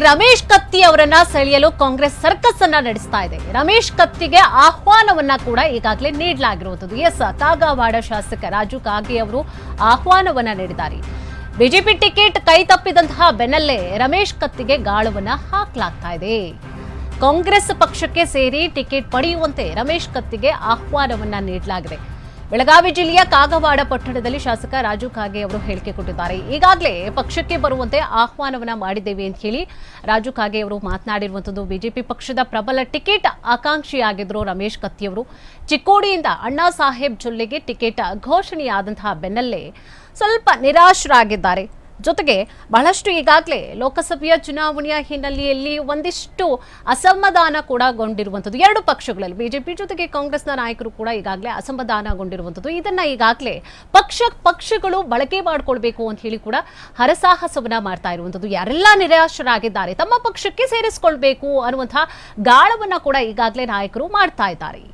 ರಮೇಶ್ ಕತ್ತಿ ಅವರನ್ನ ಸೆಳೆಯಲು ಕಾಂಗ್ರೆಸ್ ಸರ್ಕಸ್ ಅನ್ನ ನಡೆಸ್ತಾ ಇದೆ. ರಮೇಶ್ ಕತ್ತಿಗೆ ಆಹ್ವಾನವನ್ನ ಕೂಡ ಈಗಾಗಲೇ ನೀಡಲಾಗಿರುವುದು ಎಸ್, ಕಾಗವಾಡ ಶಾಸಕ ರಾಜು ಕಾಗೆ ಅವರು ಆಹ್ವಾನವನ್ನ ನೀಡಿದ್ದಾರೆ. ಬಿಜೆಪಿ ಟಿಕೆಟ್ ಕೈ ತಪ್ಪಿದಂತಹ ಬೆನ್ನಲ್ಲೇ ರಮೇಶ್ ಕತ್ತಿಗೆ ಗಾಳವನ್ನ ಹಾಕಲಾಗ್ತಾ ಇದೆ. ಕಾಂಗ್ರೆಸ್ ಪಕ್ಷಕ್ಕೆ ಸೇರಿ ಟಿಕೆಟ್ ಪಡೆಯುವಂತೆ ರಮೇಶ್ ಕತ್ತಿಗೆ ಆಹ್ವಾನವನ್ನ ನೀಡಲಾಗಿದೆ. ಬೆಳಗಾವಿ ಜಿಲ್ಲೆಯ ಕಾಗವಾಡ ಪಟ್ಟಣದಲ್ಲಿ ಶಾಸಕ ರಾಜು ಖಾಗೆ ಅವರು ಹೇಳಿಕೆ ಕೊಟ್ಟಿದ್ದಾರೆ. ಈಗಾಗಲೇ ಪಕ್ಷಕ್ಕೆ ಬರುವಂತೆ ಆಹ್ವಾನವನ್ನ ಮಾಡಿದ್ದೇವೆ ಅಂತ ಹೇಳಿ ರಾಜು ಖಾಗೆ ಅವರು ಮಾತನಾಡಿರುವಂತದ್ದು ಬಿಜೆಪಿ ಪಕ್ಷದ ಪ್ರಬಲ ಟಿಕೆಟ್ ಆಕಾಂಕ್ಷಿಯಾಗಿದ್ದರು ರಮೇಶ್ ಕತ್ತಿಯವರು ಚಿಕ್ಕೋಡಿಯಿಂದ ಅಣ್ಣಾ ಸಾಹೇಬ್ ಜೊಲ್ಲೆಗೆ ಟಿಕೆಟ್ ಘೋಷಣೆಯಾದಂತಹ ಬೆನ್ನಲ್ಲೇ ಸ್ವಲ್ಪ ನಿರಾಶರಾಗಿದ್ದಾರೆ. ಜೊತೆಗೆ ಬಹಳಷ್ಟು ಈಗಾಗಲೇ ಲೋಕಸಭೆಯ ಚುನಾವಣೆಯ ಹಿನ್ನೆಲೆಯಲ್ಲಿ ಒಂದಿಷ್ಟು ಅಸಮಾಧಾನ ಕೂಡ ಗೊಂಡಿರುವಂಥದ್ದು. ಎರಡು ಪಕ್ಷಗಳಲ್ಲಿ ಬಿಜೆಪಿ ಜೊತೆಗೆ ಕಾಂಗ್ರೆಸ್ನ ನಾಯಕರು ಕೂಡ ಈಗಾಗಲೇ ಅಸಮಾಧಾನಗೊಂಡಿರುವಂಥದ್ದು ಇದನ್ನ ಈಗಾಗಲೇ ಪಕ್ಷ, ಪಕ್ಷಗಳು ಬಳಕೆ ಮಾಡಿಕೊಳ್ಬೇಕು ಅಂತ ಹೇಳಿ ಕೂಡ ಹರಸಾಹಸವನ್ನ ಮಾಡ್ತಾ ಇರುವಂಥದ್ದು. ಯಾರೆಲ್ಲ ನಿರಾಶರಾಗಿದ್ದಾರೆ ತಮ್ಮ ಪಕ್ಷಕ್ಕೆ ಸೇರಿಸಿಕೊಳ್ಬೇಕು ಅನ್ನುವಂತಹ ಗಾಳವನ್ನ ಕೂಡ ಈಗಾಗಲೇ ನಾಯಕರು ಮಾಡ್ತಾ ಇದ್ದಾರೆ.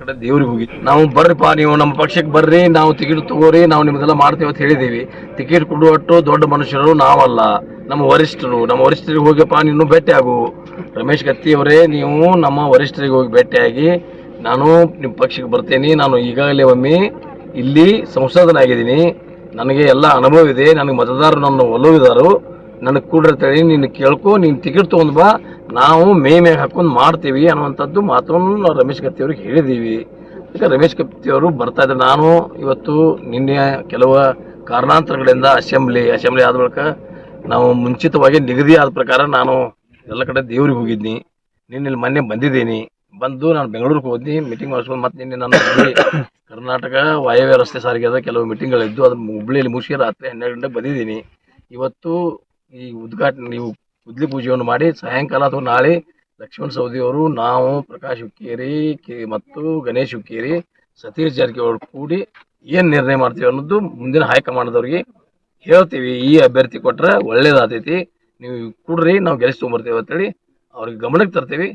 ಕಡೆ ದೇವ್ರಿಗೆ ಹೋಗಿ. ನಾವು ಬರ್ರಿಪ್ಪ, ನೀವು ನಮ್ಮ ಪಕ್ಷಕ್ಕೆ ಬರ್ರಿ, ನಾವು ಟಿಕೆಟ್ ತಗೋರಿ, ನಾವು ನಿಮ್ದೆಲ್ಲ ಮಾಡ್ತೀವಿ ಅಂತ ಹೇಳಿದೀವಿ ಟಿಕೆಟ್ ಕೊಡುವಷ್ಟು ದೊಡ್ಡ ಮನುಷ್ಯರು ನಾವಲ್ಲ. ನಮ್ಮ ವರಿಷ್ಠರು. ನಮ್ಮ ವರಿಷ್ಠರಿಗೆ ಹೋಗಿಪ್ಪ ನೀನು ಭೇಟಿ ಆಗು. ರಮೇಶ್ ಕತ್ತಿ ಅವರೇ, ನೀವು ನಮ್ಮ ವರಿಷ್ಠರಿಗೆ ಹೋಗಿ ಭೇಟಿಯಾಗಿ, ನಾನು ನಿಮ್ಮ ಪಕ್ಷಕ್ಕೆ ಬರ್ತೇನೆ. ನಾನು ಈಗಾಗಲೇ ಒಮ್ಮೆ ಇಲ್ಲಿ ಸಂಸದನಾಗಿದ್ದೀನಿ. ನನಗೆ ಎಲ್ಲ ಅನುಭವ ಇದೆ. ನನಗೆ ಮತದಾರರು ನನ್ನ ಒಲವಿದಾರು. ನನಗೆ ಕೂಡಿರ್ತೇಳಿ ನೀನು ಕೇಳ್ಕೊ, ನೀನು ಟಿಕೆಟ್ ತೊಗೊಂಡು ಬಾ. ನಾವು ಮೇ ಮ್ಯಾಗ ಹಾಕೊಂಡು ಮಾಡ್ತೀವಿ ಅನ್ನುವಂಥದ್ದು ಮಾತನ್ನು ನಾವು ರಮೇಶ್ ಕತ್ತಿಯವ್ರಿಗೆ ಹೇಳಿದ್ದೀವಿ ಅದಕ್ಕೆ ರಮೇಶ್ ಕತ್ತಿ ಅವರು ಬರ್ತಾ ಇದ್ದಾರೆ. ನಾನು ಇವತ್ತು ನಿನ್ನೆ ಕೆಲವು ಕಾರಣಾಂತರಗಳಿಂದ ಅಸೆಂಬ್ಲಿ ಅಸೆಂಬ್ಲಿ ಆದ ಬಳಿಕ ನಾವು ಮುಂಚಿತವಾಗಿ ನಿಗದಿ ಆದ ಪ್ರಕಾರ ನಾನು ಎಲ್ಲ ಕಡೆ ದೇವ್ರಿಗೆ ಹೋಗಿದ್ನಿ ನಿನ್ನೆ ಇಲ್ಲಿ ಮೊನ್ನೆ ಬಂದಿದ್ದೀನಿ. ಬಂದು ನಾನು ಬೆಂಗಳೂರಿಗೆ ಹೋದ್ನಿ. ಮೀಟಿಂಗ್ ಮಾಡಿಸ್ಕೊಂಡು ಮತ್ತೆ ನಿನ್ನೆ ನಾನು ಕರ್ನಾಟಕ ವಾಯವ್ಯ ರಸ್ತೆ ಸಾರಿಗೆದ ಕೆಲವು ಮೀಟಿಂಗ್ಗಳಿದ್ದು ಅದು ಹುಬ್ಳಿಯಲ್ಲಿ ಮುಗಿಸಿ ರಾತ್ರಿ ಹನ್ನೆರಡು ಗಂಟೆಗೆ ಬಂದಿದ್ದೀನಿ. ಇವತ್ತು ಈ ಉದ್ಘಾಟನೆ ನೀವು ಉದ್ಲಿ ಪೂಜೆಯನ್ನು ಮಾಡಿ ಸಾಯಂಕಾಲ ಅಥವಾ ನಾಳೆ ಲಕ್ಷ್ಮಣ ಸೌದಿ ಅವರು ನಾವು ಪ್ರಕಾಶ್ ಹುಕ್ಕೇರಿ ಮತ್ತು ಗಣೇಶ್ ಹುಕ್ಕೇರಿ, ಸತೀಶ್ ಜಾರಕಿಹೊಳಿ ಕೂಡಿ ಏನು ನಿರ್ಣಯ ಮಾಡ್ತೀವಿ ಅನ್ನೋದು ಮುಂದಿನ ಹೈಕಮಾಂಡ್ದವ್ರಿಗೆ ಹೇಳ್ತೀವಿ. ಈ ಅಭ್ಯರ್ಥಿ ಕೊಟ್ರೆ ಒಳ್ಳೇದಾತೈತಿ ನೀವು ಕೂಡ್ರಿ, ನಾವು ಗೆಲ್ಸ್ ತೊಗೊಂಬರ್ತೀವಿ ಅಂತೇಳಿ ಅವ್ರಿಗೆ ಗಮನಕ್ಕೆ ತರ್ತೀವಿ.